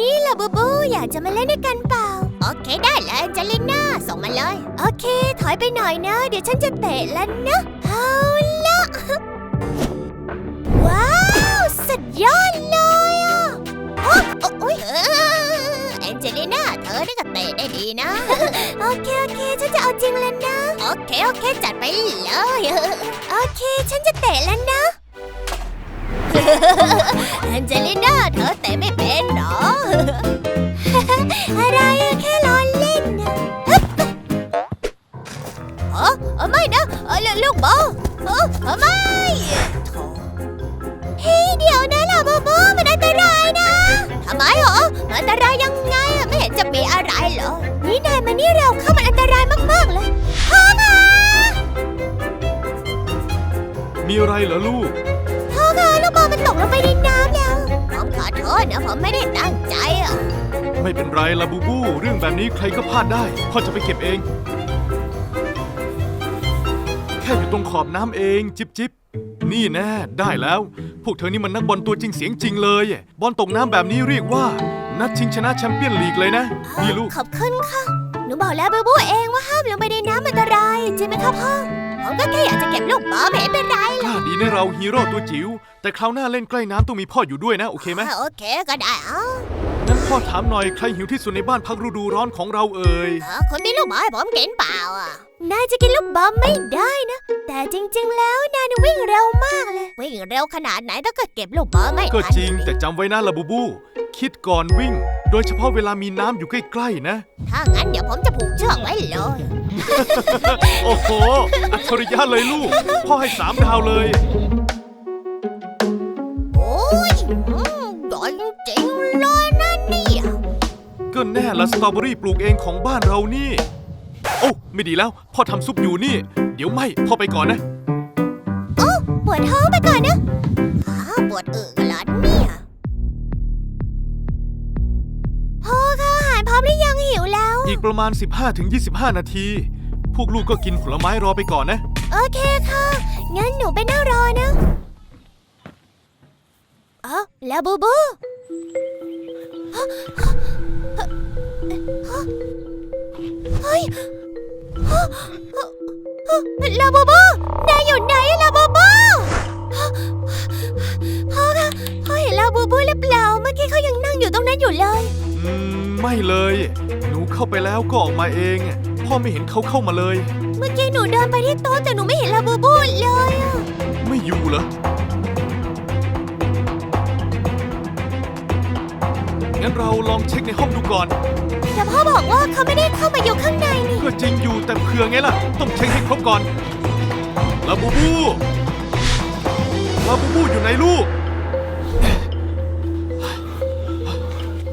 นี่ล่ะบูบู อยากจะมาเล่นด้วยกันเปล่า โอเคได้เลยแองเจลิน่าส่งมาเลย โอเค ถอยไปหน่อยนะ เดี๋ยวฉันจะเตะแล้วนะเอาละว้าว สุดยอดเลยอะโอ๊ยโอ๊ยแองเจลิน่าเธอนี่ก็เตะได้ดีนะ โอเค โอเค ฉันจะเอาจริงแล้วนะ โอเค โอเค จัดไปเลย โอเค ฉันจะเตะแล้วนะ แองเจลิน่าเธอเตะไม่เป็นหรอ อะไรอะแค่ล้อเล่นนะเออเอไม่นะเออลูกบอลเออเอไม่โถเฮ้ยเดี๋ยวนะล่ะบูบูมันอันตรายนะทำไมเหรอมันอันตรายยังไงอะไม่เห็นจะมีอะไรเหรอนี่นายมานี่เร็วเข้ามันอันตรายมากๆเลยพ่อคะมีอะไรเหรอลูก กบอลมันตกลงไปในน้ำแล้ว ผมขอโทษนะผมไม่ได้ตั้งใจอะไม่เป็นไรละบูบู เรื่องแบบนี้ใครก็พลาดได้ พ่อจะไปเก็บเอง แค่อยู่ตรงขอบน้ำเองจิบจิบนี่แน่ได้แล้ว พวกเธอนี่มันนักบอลตัวจริงเสียงจริงเลย บอลตกน้ำแบบนี้เรียกว่า นัดชิงชนะแชมเปี้ยนลีกเลยนะ นี่ลูก ขอบคุณค่ะ หนูบอกแล้วบูบูเองว่าห้ามลงไปในน้ำอันตราย ใช่ไหมคะพ่อ ผมก็แค่อยากจะเก็บลูกบอลไม่เห็นเป็นไรกล้าดีในะเราฮีโร่ตัวจิ๋ว แต่คราวหน้าเล่นใกล้น้ำต้องมีพ่ออยู่ด้วยนะ โอเคไหมอะโอเคก็ได้เอ้างั้นพ่อถามหน่อยใครหิวที่สุดในบ้านพักฤดูร้อนของเราเอ่ยเออคุณมีลูกบอลให้ผมกินเปล่าอะนายจะกินลูกบอลไม่ได้นะ แต่จริง ๆ แล้วนายน่ะวิ่งเร็วมากเลย วิ่งเร็วขนาดไหนถ้าเกิดเก็บลูกบอลไม่ก็ทันจริง แต่จำไว้นะละบูบู คิดก่อนวิ่ง โดยเฉพาะเวลามีน้ำอยู่ใกล้ๆนะ ถ้างั้นเดี๋ยวผมจะผูกเชือกไว้เลย โอ้โห อัจฉริยะเลยลูก พ่อให้สามดาวเลยโอ้ ยอืมดอยจริงเลยนะเนี่ย ก็แน่ละสตรอเบอรี่ปลูกเองของบ้านเรานี่ โอ้ ไม่ดีแล้ว พ่อทำซุปอยู่นี่ เดี๋ยวไม่พ่อไปก่อนนะ โอ้ปวดท้องไปก่อนนะอ้าวปวดอึกันแล้วเนี่ยพ่อคะอาหารพร้อมหรือยังหิวแล้ว อีกประมาณ 15-25 นาที พวกลูกก็กินผลไม้รอไปก่อนนะ โอเคค่ะ งั้นหนูไปนั่งรอนะ เอ้าแล้วบูบูเฮ้ยลาบูบูนายอยู่ไหนลาบูบูพ่อคะพ่อเห็นลาบูบูหรือเปล่า เมื่อกี้เขายังนั่งอยู่ตรงนั้นอยู่เลย อืม ไม่เลย หนูเข้าไปแล้วก็ออกมาเอง พ่อไม่เห็นเขาเข้ามาเลย เมื่อกี้หนูเดินไปที่โต๊ะแต่หนูไม่เห็นลาบูบูเลย ไม่อยู่เหรอ งั้นเราลองเช็คในห้องดูก่อน แต่พ่อบอกว่าเขาไม่ได้เข้ามาอยู่ข้างในนี่ ก็จริงอยู่แต่เผื่อไงล่ะ ต้องเช็คให้ครบก่อนลาบูบูลาบูบูอยู่ไหนลูก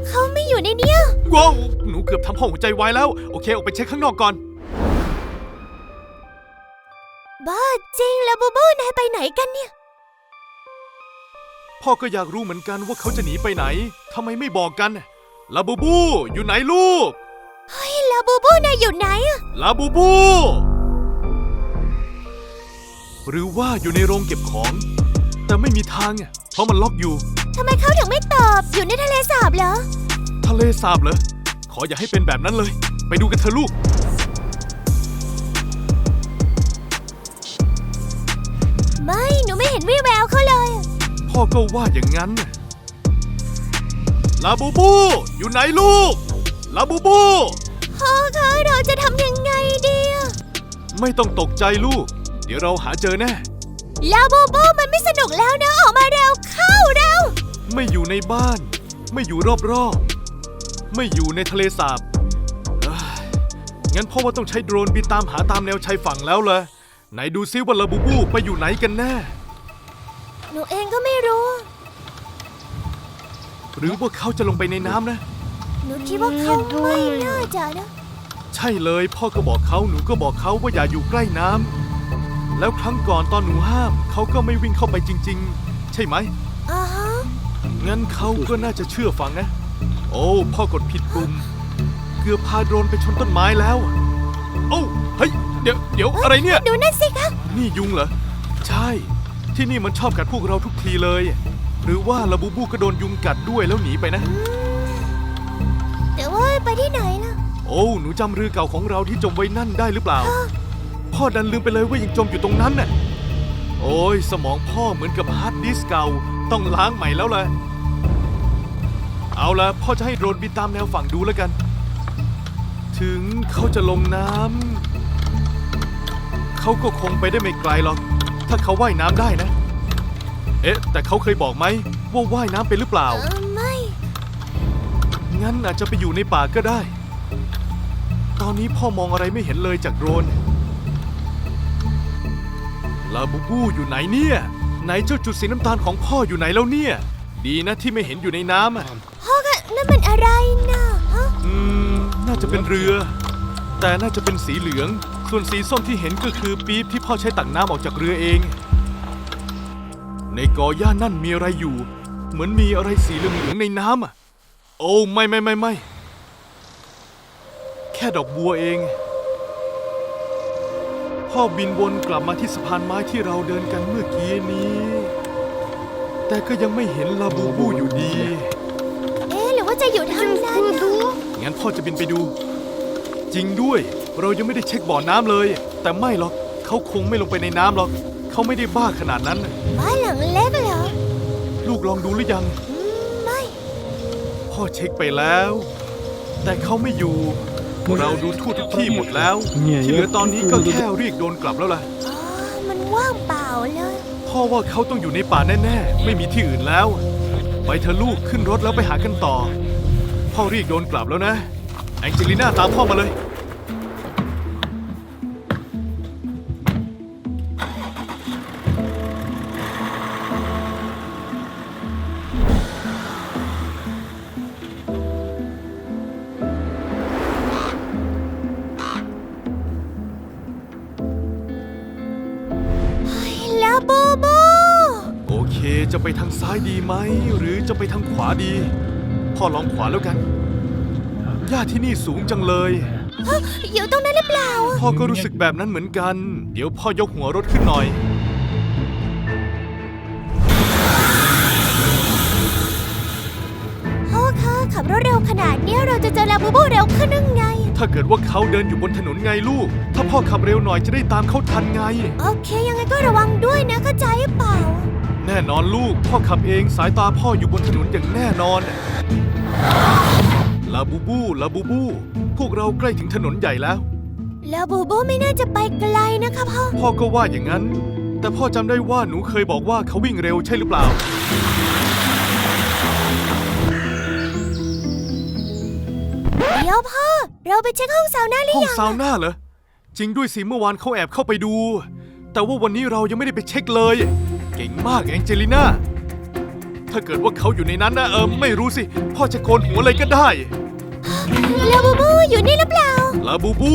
เขาไม่อยู่ในเนี้ยว้าวหนูเกือบทำห้องหัวใจวายแล้ว โอเค ออกไปเช็คข้างนอกก่อน บ้าจริงแล้วบูบูนายไปไหนกันเนี่ย พ่อก็อยากรู้เหมือนกันว่าเขาจะหนีไปไหนทำไมไม่บอกกันลาบูบู อยู่ไหนลูก เฮ้ยแล้วบูบูนายอยู่ไหนอะลาบูบู หรือว่าอยู่ในโรงเก็บของ แต่ไม่มีทางอะเพราะมันล็อกอยู่ ทำไมเขาถึงไม่ตอบอยู่ในทะเลสาบเหรอ ทะเลสาบเหรอ ขออย่าให้เป็นแบบนั้นเลย ไปดูกันเถอะลูก ไม่หนูไม่เห็นวี่แววเขาเลยอะ พ่อก็ว่าอย่างนั้นน่ะลาบูบู อยู่ไหนลูก ลาบูบู พ่อคะเราจะทำยังไงดีอะไม่ต้องตกใจลูก เดี๋ยวเราหาเจอแน่ ลาบูบูมันไม่สนุกแล้วนะ ออกมาเร็วเข้าเร็ว ไม่อยู่ในบ้าน ไม่อยู่รอบๆ ไม่อยู่ในทะเลสาบเอ้ยงั้นพ่อว่าต้องใช้โดรนบินตามหาตามแนวชายฝั่งแล้วเลยไหนดูซิว่าลาบูบูไปอยู่ไหนกันแน่ หนูเองก็ไม่รู้ หรือว่าเขาจะลงไปในน้ำนะ หนูคิดว่าเขาไม่น่าจะนะ ใช่เลยพ่อก็บอกเขาหนูก็บอกเขาว่าอย่าอยู่ใกล้น้ำแล้วครั้งก่อนตอนหนูห้ามเขาก็ไม่วิ่งเข้าไปจริง ๆ ใช่ไหมอ่าฮะ งั้นเขาก็น่าจะเชื่อฟังนะ โอ้พ่อกดผิดปุ่มเกือบพาโดรนไปชนต้นไม้แล้ว โอ้เฮ้ยเดี๋ยวเดี๋ยวอะไรเนี่ย ดูนั่นสิคะ นี่ยุงเหรอ ใช่ ที่นี่มันชอบกัดพวกเราทุกทีเลย หรือว่าลาบูบูก็โดนยุงกัดด้วยแล้วหนีไปนะไปที่ไหนล่ะ โอ้หนูจำเรือเก่าของเราที่จมไว้นั่นได้หรือเปล่า พ่อดันลืมไปเลยว่ายังจมอยู่ตรงนั้นน่ะ โอ้ยสมองพ่อเหมือนกับฮาร์ดดิสก์เก่า ต้องล้างใหม่แล้วแหละเอาละพ่อจะให้โดรนบินตามแนวฝั่งดูแล้วกัน ถึงเขาจะลงน้ำเขาก็คงไปได้ไม่ไกลหรอก ถ้าเขาว่ายน้ำได้นะ เอ๊ะ แต่เขาเคยบอกไหมว่าว่ายน้ำเป็นหรือเปล่า เออไม่ งั้นอาจจะไปอยู่ในป่าก็ได้ ตอนนี้พ่อมองอะไรไม่เห็นเลยจากโดรน ลาบูบูอยู่ไหนเนี่ย ไหนเจ้าจุดสีน้ำตาลของพ่ออยู่ไหนแล้วเนี่ย ดีนะที่ไม่เห็นอยู่ในน้ำอะ พ่อคะนั่นมันอะไรนะฮะอืม น่าจะเป็นเรือ แต่น่าจะเป็นสีเหลือง ส่วนสีส้มที่เห็นก็คือปี๊บที่พ่อใช้ตักน้ำออกจากเรือเอง ในกอหญ้านั่นมีอะไรอยู่ เหมือนมีอะไรสีเหลืองๆในน้ำอะ โอ้ไม่ไม่ไม่ไม่แค่ดอกบัวเอง พ่อบินวนกลับมาที่สะพานไม้ที่เราเดินกันเมื่อกี้นี้ แต่ก็ยังไม่เห็นลาบูบูอยู่ดี เอ๊ะหรือว่าจะอยู่ทางนั้นนะงั้นพ่อจะบินไปดู จริงด้วย เรายังไม่ได้เช็คบ่อน้ำเลย แต่ไม่หรอกเขาคงไม่ลงไปในน้ำหรอกเขาไม่ได้บ้าขนาดนั้น บ้านหลังเล็กเหรอลูกลองดูหรือยัง อืมไม่พ่อเช็คไปแล้ว แต่เขาไม่อยู่ เราดูทั่วทุกที่หมดแล้วที่เหลือตอนนี้ก็แค่เรียกโดนกลับแล้วล่ะ อ๋อมันว่างเปล่าเลย พ่อว่าเขาต้องอยู่ในป่าแน่ๆ ไม่มีที่อื่นแล้ว ไปเธอะลูกขึ้นรถแล้วไปหากันต่อ พ่อเรียกโดนกลับแล้วนะ แองเจลิน่าตามพ่อมาเลย ไปทางซ้ายดีไหม หรือจะไปทางขวาดี พ่อลองขวาแล้วกันหญ้าที่นี่สูงจังเลย ฮะอยู่ตรงนั้นหรือเปล่า พ่อก็รู้สึกแบบนั้นเหมือนกัน เดี๋ยวพ่อยกหัวรถขึ้นหน่อย พ่อคะขับรถเร็วขนาดเนี้ยเราจะเจอลาบูบูเร็วขึ้นยังไง ถ้าเกิดว่าเขาเดินอยู่บนถนนไงลูก ถ้าพ่อขับเร็วหน่อยจะได้ตามเขาทันไง โอเค ยังไงก็ระวังด้วยนะเข้าใจหรือเปล่า แน่นอนลูก พ่อขับเองสายตาพ่ออยู่บนถนนอย่างแน่นอน ลาบูบูลาบูบู พวกเราใกล้ถึงถนนใหญ่แล้วลาบูบูไม่น่าจะไปไกลนะคะพ่อ พ่อก็ว่าอย่างนั้น แต่พ่อจำได้ว่าหนูเคยบอกว่าเขาวิ่งเร็วใช่หรือเปล่า เดี๋ยวพ่อ เราไปเช็คห้องซาวน่าหรืห้อองยัง ซาวน่าเหรอ จริงด้วยสิเมื่อวานเขาแอบเข้าไปดู แต่ว่าวันนี้เรายังไม่ได้ไปเช็คเลย เก่งมากแองเจลิน่า ถ้าเกิดว่าเขาอยู่ในนั้นนะเออไม่รู้สิ พ่อจะโกนหัวเลยก็ได้ ลาบูบูอยู่นี่หรือเปล่า ลาบูบู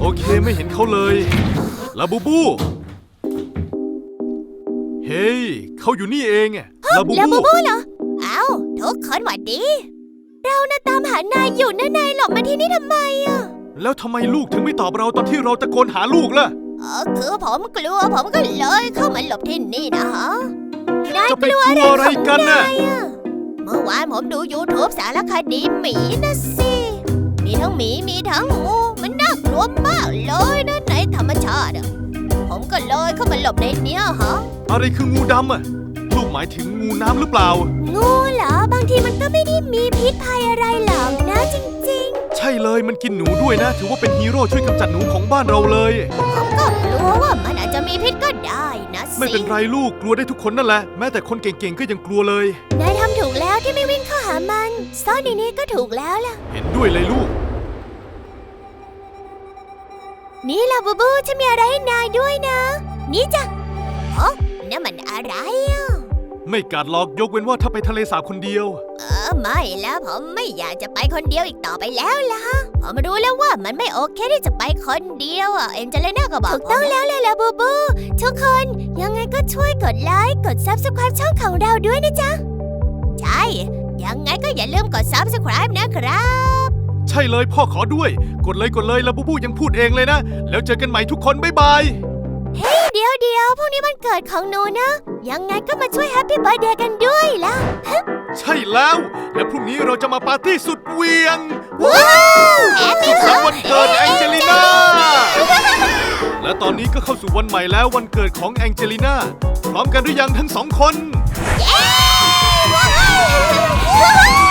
โอเคไม่เห็นเขาเลย ลาบูบู เฮ้ยเขาอยู่นี่เองอะลาบูลาบูบูบูเหรอ เอ้าทุกคนหวัดดี เราน่ะตามหานายอยู่นะนายหลบมาที่นี่ทำไมอะ แล้วทำไมลูกถึงไม่ตอบเราตอนที่เราตะโกนหาลูกล่ะเออ คือผมกลัวผมก็เลยเข้ามาหลบที่นี่นะฮะนายจะกไปลัวกลัวอะไรอะไรของกันน่ะ นายอะเมื่อวานผมดู YouTube สารคดีหมีนะสิ มีทั้งหมีมีทั้งงูมันน่ากลัวมากเลยนะในธรรมชาติอะผมก็เลยเข้ามาหลบในเนี้ยฮะ อะไรคืองูดำอะลูกหมายถึงงูน้ำหรือเปล่า งูเหรอบางทีมันก็ไม่ได้มีพิษภัยอะไรหรอกนะจริงใช่เลยมันกินหนูด้วยนะ ถือว่าเป็นฮีโร่ช่วยกำจัดหนูของบ้านเราเลย ๆ ผม ก็กลัวว่ามันอาจจะมีพิษก็ได้นะสิไม่เป็นไรลูกกลัวได้ทุกคนนั่นแหละ แม้แต่คนเก่งๆก็ยังกลัวเลย นายทำถูกแล้วที่ไม่วิ่งเข้าหามัน ซ่อนในนี้ก็ถูกแล้วล่ะ เห็นด้วยเลยลูก นี่ล่ะบูบูฉันมีอะไรให้นายด้วยนะ นี่จ้ะโอ้นั่นมันอะไรอะ ไม่กัดหรอกยกเว้นว่าถ้าไปทะเลสาบคนเดียว เออ ไม่แล้วผมไม่อยากจะไปคนเดียวอีกต่อไปแล้วล่ะผมรู้แล้วว่ามันไม่โอเคที่จะไปคนเดียวอะเอ็นเจเลน่าก็บอกถูกต้องแล้วเลยล่ะบูบูทุกคนยังไงก็ช่วยกดไลค์กด subscribe ช่องของเราด้วยนะจ๊ะ ใช่ ยังไงก็อย่าลืมกด subscribe นะครับ ใช่เลยพ่อขอด้วย กดเลยกดเลยแล้วบูบูยังพูดเองเลยนะ แล้วเจอกันใหม่ทุกคนบ๊ายบาย เฮ้ยเดี๋ยวเดี๋ยวพรุ่งนี้มันเกิดของหนูนะ ยังไงก็มาช่วยแฮปปี้เบิร์ดเดย์กันด้วยล่ะ ใช่แล้ว และพรุ่งนี้เราจะมาปาร์ตี้สุดเหวียงแฮปสุปี้ขสันต์วันเกิดแองเจลิน่า และตอนนี้ก็เข้าสู่วันใหม่แล้ววันเกิดของแองเจลิน่า พร้อมกันหรือยังทั้งสองคนล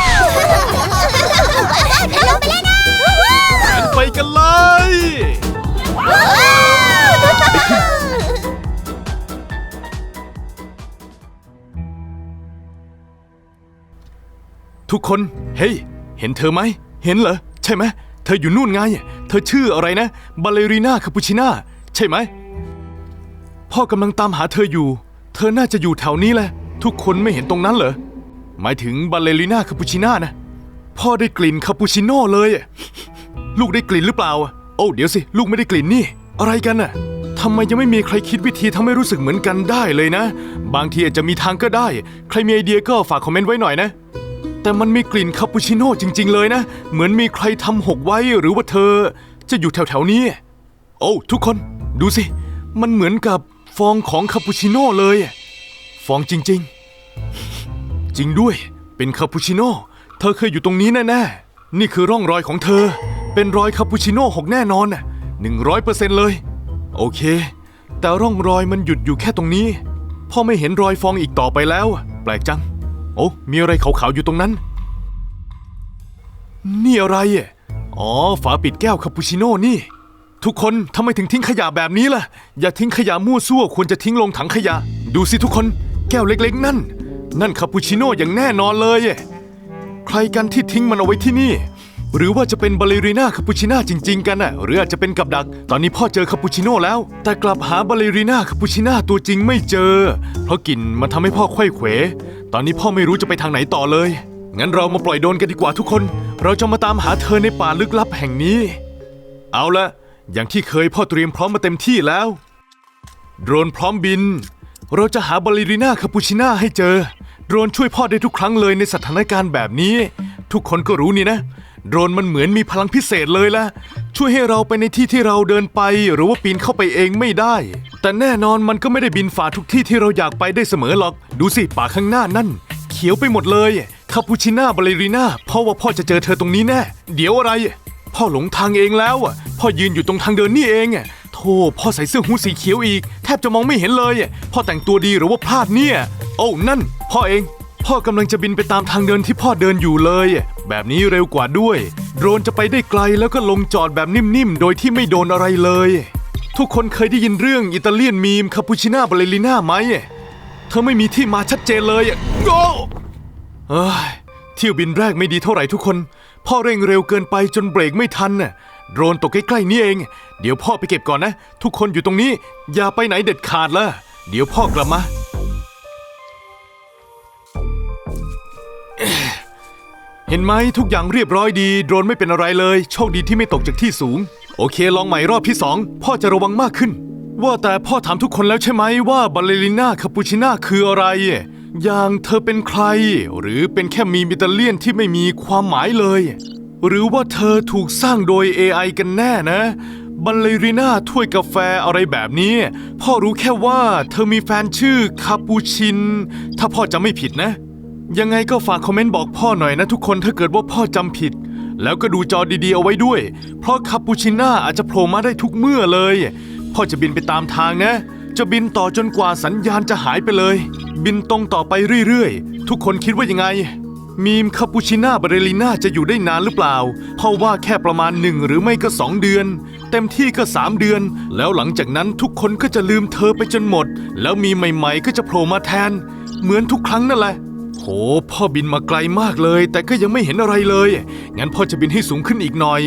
ทุกคน เฮ้ย เห็นเธอไหม เห็นเหรอ ใช่ไหม เธออยู่นู่นไง เธอชื่ออะไรนะ บาเลรีนาคาปูชิน่า ใช่ไหม พ่อกำลังตามหาเธออยู่ เธอน่าจะอยู่แถวนี้แหละ ทุกคนไม่เห็นตรงนั้นเหรอ หมายถึงบาเลรีนาคาปูชิน่านะ พ่อได้กลิ่นคาปูชิโน่เลย ลูกได้กลิ่นหรือเปล่า โอ้เดี๋ยวสิ ลูกไม่ได้กลิ่นนี่ อะไรกันน่ะทำไมยังไม่มีใครคิดวิธีทำให้รู้สึกเหมือนกันได้เลยนะ บางทีอาจจะมีทางก็ได้ ใครมีไอเดียก็ฝากคอมเมนต์ไว้หน่อยนะ แต่มันมีกลิ่นคาปูชิโน่จริง ๆ เลยนะ เหมือนมีใครทำหกไว้หรือว่าเธอจะอยู่แถวๆนี้ โอ้ ทุกคนดูสิ มันเหมือนกับฟองของคาปูชิโน่เลย ฟองจริง ๆ จริงด้วยเป็นคาปูชิโน่เธอเคยอยู่ตรงนี้แน่ๆ นี่คือร่องรอยของเธอ เป็นรอยคาปูชิโน่หกแน่นอนน่ะหนึ่งร้อยเปอร์เซ็นต์เลย โอเค แต่ร่องรอยมันหยุดอยู่แค่ตรงนี้พ่อไม่เห็นรอยฟองอีกต่อไปแล้ว แปลกจัง โอ้มีอะไรขาวๆอยู่ตรงนั้น นี่อะไรอะอ๋อ ฝาปิดแก้วคาปูชิโน่นี่ ทุกคนทำไมถึงทิ้งขยะแบบนี้ล่ะ อย่าทิ้งขยะมั่วซั่วควรจะทิ้งลงถังขยะ ดูสิทุกคนแก้วเล็กๆ นั่น นั่นคาปูชิโน่อย่างแน่นอนเลยอะใครกันที่ทิ้งมันเอาไว้ที่นี่ หรือว่าจะเป็นบาเลรีน่าคาปูชิน่าจริง ๆ กันน่ะหรืออาจจะเป็นกับดัก ตอนนี้พ่อเจอคาปูชิโน่แล้ว แต่กลับหาบาเลรีน่าคาปูชิน่าตัวจริงไม่เจอ เพราะกลิ่นมันทำให้พ่อไขว้เขว ตอนนี้พ่อไม่รู้จะไปทางไหนต่อเลย งั้นเรามาปล่อยโดรนกันดีกว่าทุกคน เราจะมาตามหาเธอในป่าลึกลับแห่งนี้ เอาละอย่างที่เคยพ่อเตรียมพร้อมมาเต็มที่แล้ว โดรนพร้อมบิน เราจะหาบาเลรีน่าคาปูชิน่าให้เจอ โดรนช่วยพ่อได้ทุกครั้งเลยในสถานการณ์แบบนี้ ทุกคนก็รู้นี่นะ โดรนมันเหมือนมีพลังพิเศษเลยล่ะช่วยให้เราไปในที่ที่เราเดินไป หรือว่าปีนเข้าไปเองไม่ได้ แต่แน่นอนมันก็ไม่ได้บินฝ่าทุกที่ที่เราอยากไปได้เสมอหรอก ดูสิป่าข้างหน้านั่น เขียวไปหมดเลยคาปูชิน่าบาเลรีน่าพ่อว่าพ่อจะเจอเธอตรงนี้แน่ เดี๋ยวอะไร พ่อหลงทางเองแล้วอะพ่อยืนอยู่ตรงทางเดินนี่เองอะโธ่พ่อใส่เสื้อหูสีเขียวอีก แทบจะมองไม่เห็นเลย พ่อแต่งตัวดีหรือว่าพลาดเนี่ย โอ้นั่น พ่อเอง พ่อกำลังจะบินไปตามทางเดินที่พ่อเดินอยู่เลย แบบนี้เร็วกว่าด้วย โดรนจะไปได้ไกลแล้วก็ลงจอดแบบนิ่มๆ โดยที่ไม่โดนอะไรเลย ทุกคนเคยได้ยินเรื่องอิตาเลียนมีมคาปูชิน่าบาเลริน่าไหม เธอไม่มีที่มาชัดเจนเลยโอ้เอ้ยเที่ยวบินแรกไม่ดีเท่าไหร่ทุกคน พ่อเร่งเร็วเกินไปจนเบรกไม่ทันน่ะโดรนตกใกล้ๆนี่เอง เดี๋ยวพ่อไปเก็บก่อนนะ ทุกคนอยู่ตรงนี้ อย่าไปไหนเด็ดขาดละเดี๋ยวพ่อกลับมา เห็นไหมทุกอย่างเรียบร้อยดี โดรนไม่เป็นอะไรเลย โชคดีที่ไม่ตกจากที่สูง โอเค ลองใหม่รอบที่สองพ่อจะระวังมากขึ้น ว่าแต่พ่อถามทุกคนแล้วใช่ไหมว่าบาเลริน่าคาปูชิน่าคืออะไร อย่างเธอเป็นใคร หรือเป็นแค่มีมิตาเลียนที่ไม่มีความหมายเลย หรือว่าเธอถูกสร้างโดย AI กันแน่นะบัลเลริน่าถ้วยกาแฟอะไรแบบนี้ พ่อรู้แค่ว่าเธอมีแฟนชื่อคาปูชิน ถ้าพ่อจะไม่ผิดนะ ยังไงก็ฝากคอมเมนต์บอกพ่อหน่อยนะทุกคนถ้าเกิดว่าพ่อจำผิด แล้วก็ดูจอดีๆเอาไว้ด้วย เพราะคาปูชิน่าอาจจะโผล่มาได้ทุกเมื่อเลย พ่อจะบินไปตามทางนะ จะบินต่อจนกว่าสัญญาณจะหายไปเลย บินตรงต่อไปเรื่อยๆ ทุกคนคิดว่ายังไง มีมคาปูชิน่าบาเรลิน่าจะอยู่ได้นานหรือเปล่าเพราะว่าแค่ประมาณหนึ่งหรือไม่ก็สองเดือน เต็มที่ก็สามเดือน แล้วหลังจากนั้นทุกคนก็จะลืมเธอไปจนหมด แล้วมีใหม่ ๆ ก็จะโผล่มาแทน เหมือนทุกครั้งนั่นแหละ โห พ่อบินมาไกลมากเลย แต่ก็ยังไม่เห็นอะไรเลย งั้นพ่อจะบินให้สูงขึ้นอีกหน่อย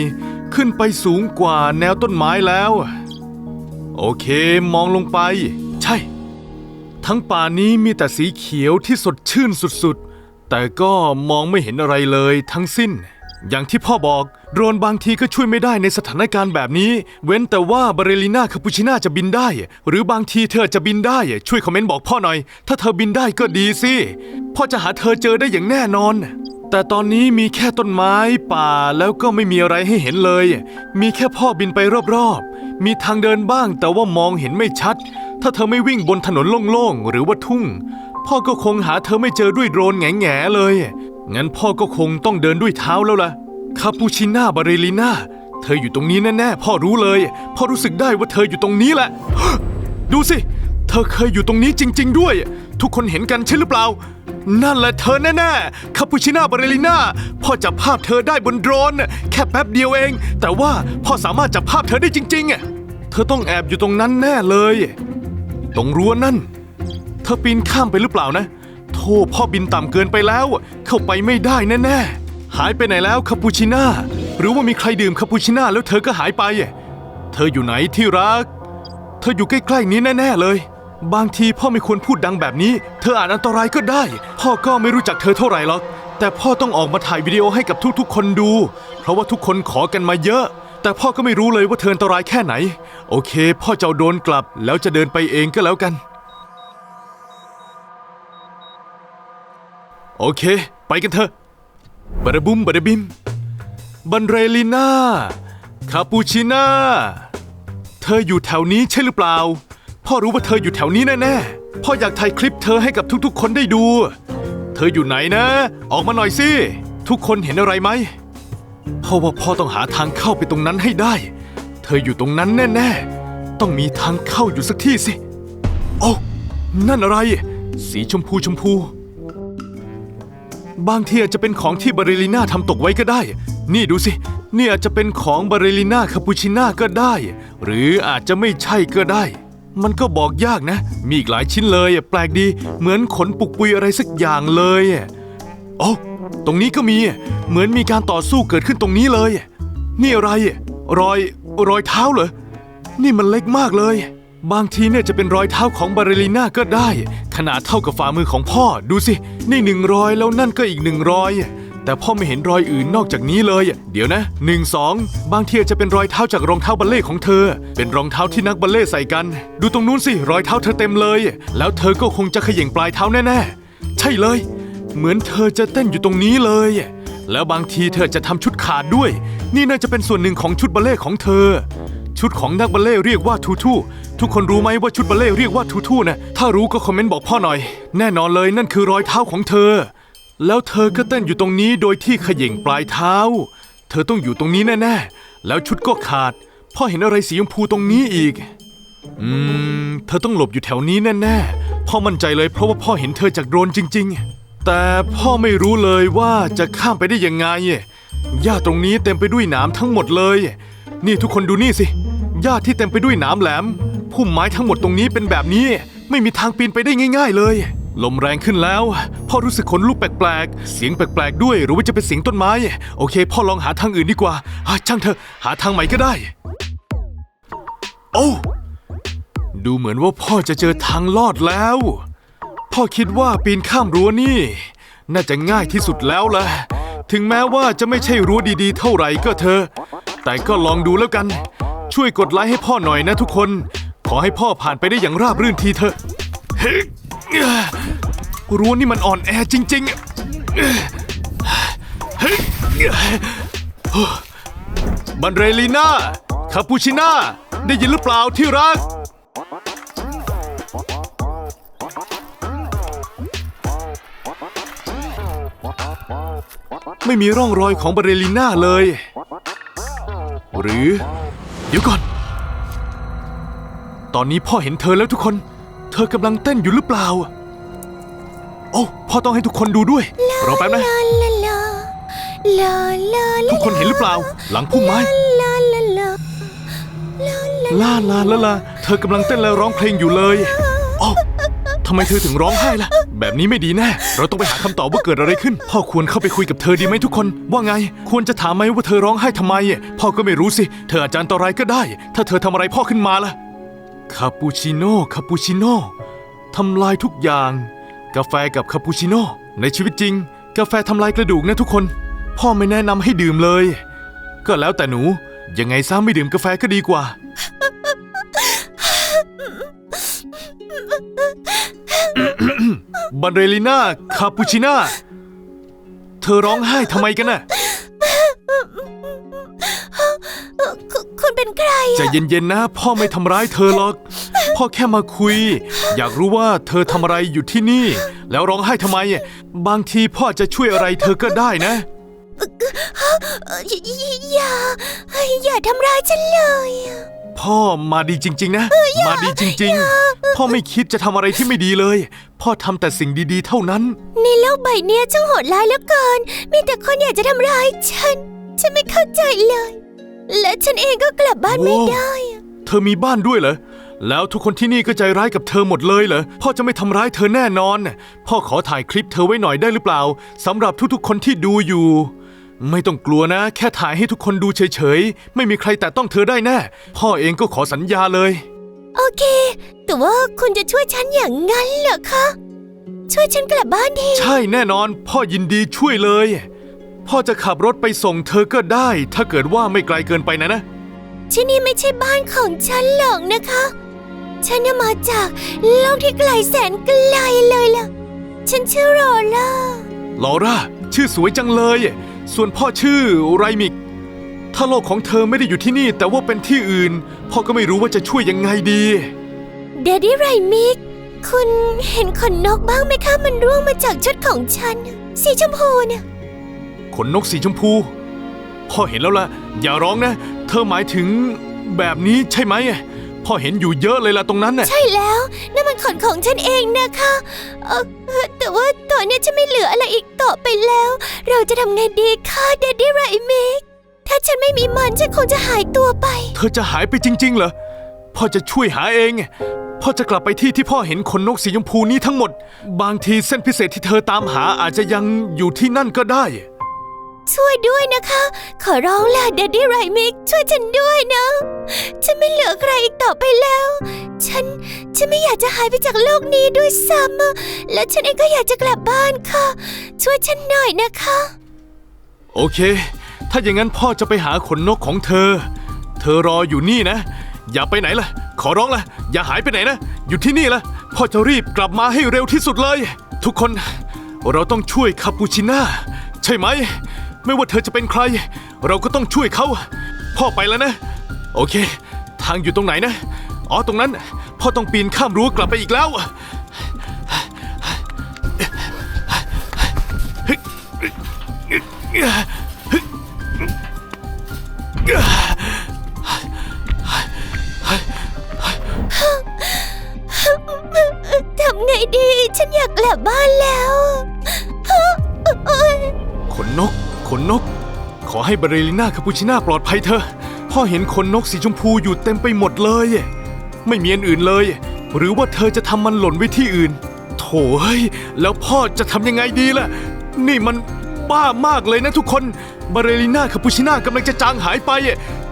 ขึ้นไปสูงกว่าแนวต้นไม้แล้ว โอเค มองลงไป ใช่ ทั้งป่านี้มีแต่สีเขียวที่สดชื่นสุดๆ แต่ก็มองไม่เห็นอะไรเลยทั้งสิ้น อย่างที่พ่อบอก โดรนบางทีก็ช่วยไม่ได้ในสถานการณ์แบบนี้ เว้นแต่ว่าบาเรลิน่าคาปูชิน่าจะบินได้ หรือบางทีเธอจะบินได้ ช่วยคอมเมนต์บอกพ่อหน่อย ถ้าเธอบินได้ก็ดีสิ พ่อจะหาเธอเจอได้อย่างแน่นอน แต่ตอนนี้มีแค่ต้นไม้ป่าแล้วก็ไม่มีอะไรให้เห็นเลย มีแค่พ่อบินไปรอบๆ มีทางเดินบ้างแต่ว่ามองเห็นไม่ชัด ถ้าเธอไม่วิ่งบนถนนโล่งๆหรือว่าทุ่ง พ่อก็คงหาเธอไม่เจอด้วยโดรนแง่ๆเลย งั้นพ่อก็คงต้องเดินด้วยเท้าแล้วล่ะ คาปูชิน่าบาเรลิน่า เธออยู่ตรงนี้แน่ๆ พ่อรู้เลย พ่อรู้สึกได้ว่าเธออยู่ตรงนี้แหละ ดูสิ เธอเคยอยู่ตรงนี้จริง ๆ ด้วย ทุกคนเห็นกันใช่หรือเปล่า นั่นแหละเธอแน่ๆ คาปูชิน่าบาเรลิน่า พ่อจับภาพเธอได้บนโดรน แค่แป๊บเดียวเอง แต่ว่าพ่อสามารถจับภาพเธอได้จริงๆ เธอต้องแอบอยู่ตรงนั้นแน่เลย ตรงรั้วนั่น เธอปีนข้ามไปหรือเปล่านะ โธ่พ่อบินต่ำเกินไปแล้ว เข้าไปไม่ได้แน่ๆ หายไปไหนแล้วคาปูชิน่าหรือว่ามีใครดื่มคาปูชิน่าแล้วเธอก็หายไป เธออยู่ไหนที่รัก เธออยู่ใกล้ๆนี้แน่ๆเลย บางทีพ่อไม่ควรพูดดังแบบนี้ เธออาจอันตรายก็ได้ พ่อก็ไม่รู้จักเธอเท่าไหร่หรอก แต่พ่อต้องออกมาถ่ายวิดีโอให้กับทุกๆ คนดู เพราะว่าทุกคนขอกันมาเยอะ แต่พ่อก็ไม่รู้เลยว่าเธออันตรายแค่ไหน โอเค พ่อจะโดนกลับแล้วจะเดินไปเองก็แล้วกัน โอเค ไปกันเถอะ บาราบุมบาราบิม บันเรลิน่า คาปูชิน่า เธออยู่แถวนี้ใช่หรือเปล่า พ่อรู้ว่าเธออยู่แถวนี้แน่ๆ พ่ออยากถ่ายคลิปเธอให้กับทุกๆ คนได้ดู เธออยู่ไหนนะ ออกมาหน่อยสิ ทุกคนเห็นอะไรไหมพ่อว่าพ่อต้องหาทางเข้าไปตรงนั้นให้ได้ เธออยู่ตรงนั้นแน่ๆ ต้องมีทางเข้าอยู่สักที่สิ โอ้ นั่นอะไร สีชมพูชมพู บางทีอาจจะเป็นของที่บาเรลิน่าทำตกไว้ก็ได้ นี่ดูสิ เนี่อาจจะเป็นของบาเรลิน่าคาปูชิน่าก็ได้ หรืออาจจะไม่ใช่ก็ได้ มันก็บอกยากนะ มีอีกหลายชิ้นเลยแปลกดี เหมือนขนปุกปุยอะไรสักอย่างเลยโอ้ตรงนี้ก็มี เหมือนมีการต่อสู้เกิดขึ้นตรงนี้เลย นี่อะไร รอย รอยเท้าเหรอ นี่มันเล็กมากเลย บางทีเนี่ยจะเป็นรอยเท้าของบาเรลิน่าก็ได้ ขนาดเท่ากับฝ่ามือของพ่อ ดูสิ นี่หนึ่งรอยแล้วนั่นก็อีกหนึ่งรอยแต่พ่อไม่เห็นรอยอื่นนอกจากนี้เลย เดี๋ยวนะหนึ่งสองบางทีอาจจะเป็นรอยเท้าจากรองเท้าบัลเล่ของเธอ เป็นรองเท้าที่นักบัลเล่ใส่กัน ดูตรงนู้นสิ รอยเท้าเธอเต็มเลย แล้วเธอก็คงจะเขย่งปลายเท้าแน่ๆ ใช่เลย เหมือนเธอจะเต้นอยู่ตรงนี้เลย แล้วบางทีเธอจะทำชุดขาดด้วย นี่น่าจะเป็นส่วนหนึ่งของชุดบัลเล่ของเธอ ชุดของนักบัลเล่เรียกว่าทูทูทุกคนรู้ไหมว่าชุดบัลเล่เรียกว่าทูทูนะถ้ารู้ก็คอมเมนต์บอกพ่อหน่อย แน่นอนเลยนั่นคือรอยเท้าของเธอ แล้วเธอก็เต้นอยู่ตรงนี้โดยที่เขย่งปลายเท้า เธอต้องอยู่ตรงนี้แน่ๆ แล้วชุดก็ขาด พ่อเห็นอะไรสีชมพูตรงนี้อีก อืม เธอต้องหลบอยู่แถวนี้แน่ๆ พ่อมั่นใจเลยเพราะว่าพ่อเห็นเธอจากโดรนจริง ๆ แต่พ่อไม่รู้เลยว่าจะข้ามไปได้ยังไงหญ้าตรงนี้เต็มไปด้วยหนามทั้งหมดเลย นี่ทุกคนดูนี่สิ หญ้าที่เต็มไปด้วยหนามแหลม พุ่มไม้ทั้งหมดตรงนี้เป็นแบบนี้ ไม่มีทางปีนไปได้ง่าย ๆ เลย ลมแรงขึ้นแล้ว พ่อรู้สึกขนลุกแปลกๆ เสียงแปลกๆด้วย หรือว่าจะเป็นเสียงต้นไม้ โอเค พ่อลองหาทางอื่นดีกว่าอะช่างเถอะ หาทางใหม่ก็ได้ โอ้ ดูเหมือนว่าพ่อจะเจอทางลอดแล้ว พ่อคิดว่าปีนข้ามรั้วนี่ น่าจะง่ายที่สุดแล้วแหละ ถึงแม้ว่าจะไม่ใช่รั้วดีๆ เท่าไหร่ก็เถอะ แต่ก็ลองดูแล้วกัน ช่วยกดไลค์ให้พ่อหน่อยนะทุกคน ขอให้พ่อผ่านไปได้อย่างราบรื่นทีเถอะเฮ้ยรั้วนี่มันอ่อนแอจริง ๆ บันเรลีน่าคาปูชิน่า ได้ยินหรือเปล่าที่รักไม่มีร่องรอยของบาเรลิน่าเลย หรือ เดี๋ยวก่อน ตอนนี้พ่อเห็นเธอแล้วทุกคน เธอกำลังเต้นอยู่หรือเปล่า โอ้พ่อต้องให้ทุกคนดูด้วย รอแป๊บนะ ทุกคนเห็นหรือเปล่า หลังพุ่มไม้ ลาลาลาลาลาลาลาลาเธอกำลังเต้นและร้องเพลงอยู่เลย ทำไมเธอถึงร้องไห้ล่ะ แบบนี้ไม่ดีแน่ เราต้องไปหาคำตอบว่าเกิดอะไรขึ้น พ่อควรเข้าไปคุยกับเธอดีไหมทุกคน ว่าไง ควรจะถามไหมว่าเธอร้องไห้ทำไม พ่อก็ไม่รู้สิ เธออาจจะอันตรายก็ได้ ถ้าเธอทำอะไรพ่อขึ้นมาล่ะ คาปูชิโน่ คาปูชิโน่ทำลายทุกอย่าง กาแฟกับคาปูชิโน่ ในชีวิตจริง กาแฟทำลายกระดูกนะทุกคน พ่อไม่แนะนำให้ดื่มเลย ก็แล้วแต่หนู ยังไงซะไม่ดื่มกาแฟก็ดีกว่า บันเรลิน่า คาปูชิน่า เธอร้องไห้ทำไมกันน่ะเอ่อคุณคุณเป็นใครใจอะเย็นๆนะ พ่อไม่ทำร้ายเธอหรอก พ่อแค่มาคุย อยากรู้ว่าเธอทำอะไรอยู่ที่นี่ แล้วร้องไห้ทำไม บางทีพ่อจะช่วยอะไรเธอก็ได้นะ เอ่ออย่าอย่าอย่าทำร้ายฉันเลยอะ พ่อมาดีจริง ๆ นะ มาดีจริง ๆ พ่อไม่คิดจะทำอะไรที่ไม่ดีเลย พ่อทำแต่สิ่งดีๆ เท่านั้น ในโลกใบเนี้ยช่างโหดร้ายเหลือเกิน มีแต่คนอยากจะทำร้ายฉัน ฉันไม่เข้าใจเลย และฉันเองก็กลับบ้านไม่โว้ได้อะเธอมีบ้านด้วยเหรอ แล้วทุกคนที่นี่ก็ใจร้ายกับเธอหมดเลยเหรอ พ่อจะไม่ทำร้ายเธอแน่นอน พ่อขอถ่ายคลิปเธอไว้หน่อยได้หรือเปล่าสำหรับทุกๆ คนที่ดูอยู่ ไม่ต้องกลัวนะ แค่ถ่ายให้ทุกคนดูเฉยๆ ไม่มีใครแตะต้องเธอได้แน่ พ่อเองก็ขอสัญญาเลย โอเค แต่ว่าคุณจะช่วยฉันอย่างนั้นเหรอคะ ช่วยฉันกลับบ้านทีใช่แน่นอน พ่อยินดีช่วยเลย พ่อจะขับรถไปส่งเธอก็ได้ ถ้าเกิดว่าไม่ไกลเกินไปนะนะ ที่นี่ไม่ใช่บ้านของฉันหรอกนะคะ ฉันน่ะมาจากโลกที่ไกลแสนไกลเลยล่ะ ฉันชื่อโรล่า ลอร่า ชื่อสวยจังเลย ส่วนพ่อชื่อไรมิก ถ้าโลกของเธอไม่ได้อยู่ที่นี่ แต่ว่าเป็นที่อื่น พ่อก็ไม่รู้ว่าจะช่วยยังไงดี เดดดี้ไรมิก คุณเห็นขนนกบ้างไหมคะ มันร่วงมาจากชุดของฉัน สีชมพูเนี่ยขนนกสีชมพู พ่อเห็นแล้วล่ะ อย่าร้องนะ เธอหมายถึงแบบนี้ใช่ไหม พ่อเห็นอยู่เยอะเลยล่ะตรงนั้นน่ะ ใช่แล้วนั่นมันขนของฉันเองนะคะเออเอ่อแต่ว่าตอนเนี้ยฉันไม่เหลืออะไรอีกต่อไปแล้ว เราจะทำไงดีคะเดดดี้ไรมิกถ้าฉันไม่มีมันฉันคงจะหายตัวไป เธอจะหายไปจริง ๆ เหรอ พ่อจะช่วยหาเอง พ่อจะกลับไปที่ที่พ่อเห็นขนนกสีชมพูนี้ทั้งหมด บางทีเส้นพิเศษที่เธอตามหาอาจจะยังอยู่ที่นั่นก็ได้ ช่วยด้วยนะคะ ขอร้องล่ะเดดดี้ไรมิกช่วยฉันด้วยนะ ฉันไม่เหลือใครอีกต่อไปแล้ว ฉัน ฉันไม่อยากจะหายไปจากโลกนี้ด้วยซ้ำและฉันเองก็อยากจะกลับบ้านค่ะ ช่วยฉันหน่อยนะคะ โอเค ถ้าอย่างนั้นพ่อจะไปหาขนนกของเธอ เธอรออยู่นี่นะ อย่าไปไหนล่ะ ขอร้องล่ะ อย่าหายไปไหนนะ อยู่ที่นี่ล่ะ พ่อจะรีบกลับมาให้เร็วที่สุดเลย ทุกคน เราต้องช่วยคาปูชิน่าใช่ไหม ไม่ว่าเธอจะเป็นใคร เราก็ต้องช่วยเขา พ่อไปแล้วนะ โอเค ทางอยู่ตรงไหนนะ อ๋อตรงนั้น พ่อต้องปีนข้ามรั้วกลับไปอีกแล้วท ให้บาเรลิน่าคาปูชิน่าปลอดภัยเถอะพ่อเห็นขนนกสีชมพูอยู่เต็มไปหมดเลย ไม่มีอันอื่นเลย หรือว่าเธอจะทำมันหล่นไว้ที่อื่น โถเฮ้ยแล้วพ่อจะทำยังไงดีล่ะ นี่มันบ้ามากเลยนะทุกคนบาเรลิน่าคาปูชิน่ากำลังจะจางหายไป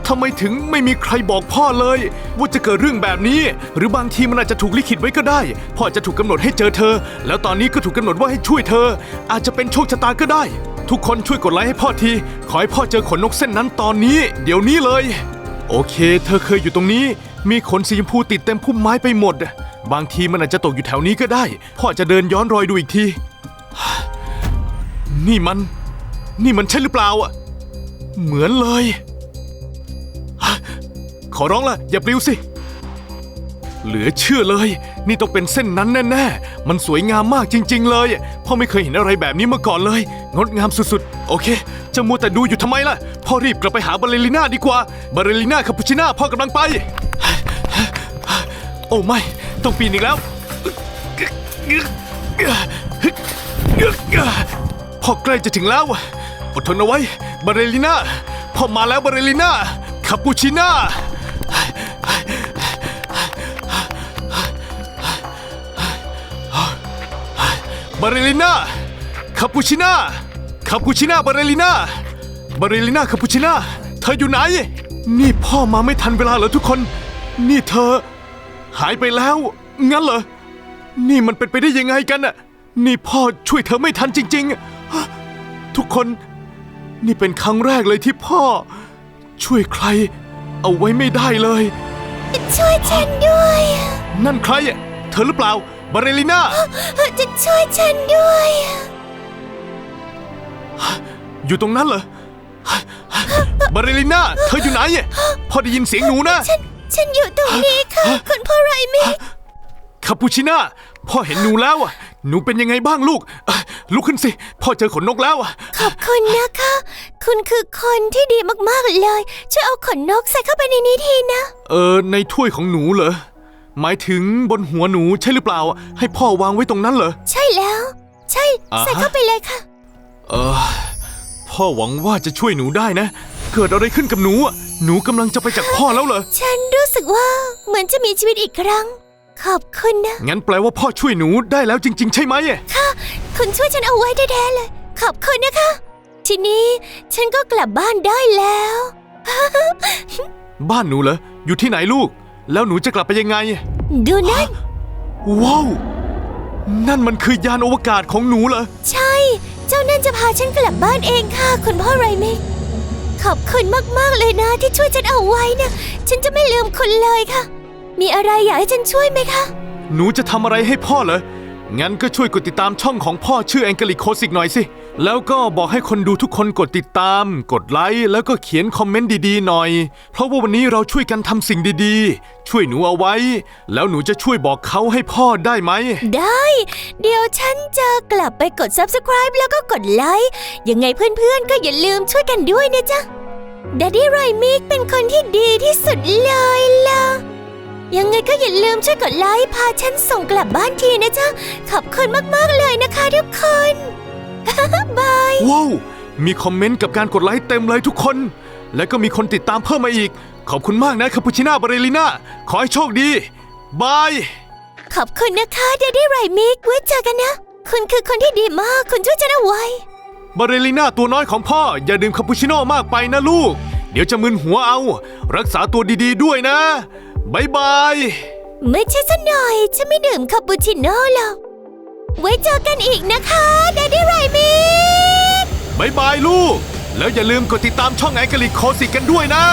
ทำไมถึงไม่มีใครบอกพ่อเลย ว่าจะเกิดเรื่องแบบนี้ หรือบางทีมันอาจจะถูกลิขิตไว้ก็ได้ พ่อจะถูกกำหนดให้เจอเธอ แล้วตอนนี้ก็ถูกกำหนดว่าให้ช่วยเธอ อาจจะเป็นโชคชะตาก็ได้ ทุกคนช่วยกดไลค์ให้พ่อที ขอให้พ่อเจอขนนกเส้นนั้นตอนนี้ เดี๋ยวนี้เลย โอเค เธอเคยอยู่ตรงนี้ มีขนสีชมพูติดเต็มพุ่มไม้ไปหมด บางทีมันอาจจะตกอยู่แถวนี้ก็ได้ พ่อจะเดินย้อนรอยดูอีกที นี่มัน นี่มันใช่หรือเปล่าอะ เหมือนเลย ขอร้องล่ะ อย่าปลิวสิ เหลือเชื่อเลย นี่ต้องเป็นเส้นนั้นแน่ๆ มันสวยงามมากจริง ๆ เลย พ่อไม่เคยเห็นอะไรแบบนี้มาก่อนเลย งดงามสุดๆ โอเค จะมัวแต่ดูอยู่ทำไมล่ะ พ่อรีบกลับไปหาบาเลริน่าดีกว่า บาเลริน่าคาปูชิน่าพ่อกำลังไป โอ้ไม่ ต้องปีนอีกแล้ว พ่อใกล้จะถึงแล้ว อดทนเอาไว้ บาเรลิน่า พ่อมาแล้วบาเรลิน่าคาปูชิน่า บาเรลิน่าคาปูชิน่าคาปูชิน่าบาเรลิน่าบาเรลิน่าคาปูชิน่าเธออยู่ไหน นี่พ่อมาไม่ทันเวลาเหรอทุกคน นี่เธอ หายไปแล้ว งั้นเหรอ นี่มันเป็นไปได้ยังไงกันน่ะ นี่พ่อช่วยเธอไม่ทันจริงๆฮะทุกคน นี่เป็นครั้งแรกเลยที่พ่อ ช่วยใคร เอาไว้ไม่ได้เลย ช่วยฉันด้วย นั่นใครอะเธอหรือเปล่า บาเรลิน่า จะช่วยฉันด้วย อยู่ตรงนั้นเหรอ บาเรลิน่า เธออยู่ไหนพ่อได้ยินเสียงหนูนะ ฉัน ฉันอยู่ตรงนี้ค่ะ คุณพ่อไรมิกคาปูชิน่า พ่อเห็นหนูแล้วอะ หนูเป็นยังไงบ้างลูกเอ้ยลุกขึ้นสิ พ่อเจอขนนกแล้วอะ ขอบคุณนะคะ คุณคือคนที่ดีมากๆเลย ช่วยเอาขนนกใส่เข้าไปในนี้ทีนะ เออ ในถ้วยของหนูเหรอ หมายถึงบนหัวหนูใช่หรือเปล่า ให้พ่อวางไว้ตรงนั้นเหรอ ใช่แล้ว ใช่ อ่าฮะใส่เข้าไปเลยค่ะ เออ พ่อหวังว่าจะช่วยหนูได้นะ เกิดอะไรขึ้นกับหนูอะหนูกำลังจะไปจากพ่อแล้วเหรอ ฉันรู้สึกว่าเหมือนจะมีชีวิตอีกครั้ง ขอบคุณนะ งั้นแปลว่าพ่อช่วยหนูได้แล้วจริง ๆ ใช่ไหมค่ะคุณช่วยฉันเอาไว้แท้ๆเลย ขอบคุณนะคะ ทีนี้ฉันก็กลับบ้านได้แล้ว บ้านหนูเหรอ อยู่ที่ไหนลูก แล้วหนูจะกลับไปยังไง ดูนั่น ว้าว นั่นมันคือยานอวกาศของหนูเหรอ ใช่ เจ้านั่นจะพาฉันกลับบ้านเองค่ะ คุณพ่อไรมิกขอบคุณมาก ๆ เลยนะ ที่ช่วยฉันเอาไว้นะ ฉันจะไม่ลืมคุณเลยค่ะ มีอะไรอยากให้ฉันช่วยไหมคะ หนูจะทำอะไรให้พ่อเหรอ งั้นก็ช่วยกดติดตามช่องของพ่อชื่อแองเกลิโคสิกหน่อยสิ แล้วก็บอกให้คนดูทุกคนกดติดตาม กดไลค์ แล้วก็เขียนคอมเมนต์ดีๆหน่อย เพราะว่าวันนี้เราช่วยกันทำสิ่งดีๆ ช่วยหนูเอาไว้ แล้วหนูจะช่วยบอกเขาให้พ่อได้ไหม ได้ เดี๋ยวฉันจะกลับไปกด subscribe แล้วก็กดไลค์ ยังไงเพื่อนๆ ก็อย่าลืมช่วยกันด้วยนะจ๊ะดัดดี้ไรมิกเป็นคนที่ดีที่สุดเลยล่ะ ยังไงก็อย่าลืมช่วยกดไลค์พาฉันส่งกลับบ้านทีนะจ๊ะ ขอบคุณมากๆเลยนะคะทุกคน บาย ว้าวมีคอมเมนต์กับการกดไลค์เต็มเลยทุกคน และก็มีคนติดตามเพิ่มมาอีก ขอบคุณมากนะคาปูชิน่าบาเรลิน่าขอให้โชคดี บาย ขอบคุณนะคะดัดดี้ไรมิกไว้เจอกันนะ คุณคือคนที่ดีมาก คุณช่วยฉันเอาไว้ บาเรลิน่าตัวน้อยของพ่อ อย่าดื่มคาปูชิโน่มากไปนะลูก เดี๋ยวจะมึนหัวเอา รักษาตัวดีๆด้วยนะบายบาย ไม่ใช่สักหน่อย ฉันไม่ดื่มคาปูชิโน่หรอก ไว้เจอกันอีกนะคะดัดดี้ไรมิก บายบายลูก แล้วอย่าลืมกดติดตามช่องแองเกลิกโคสิกกันด้วยนะ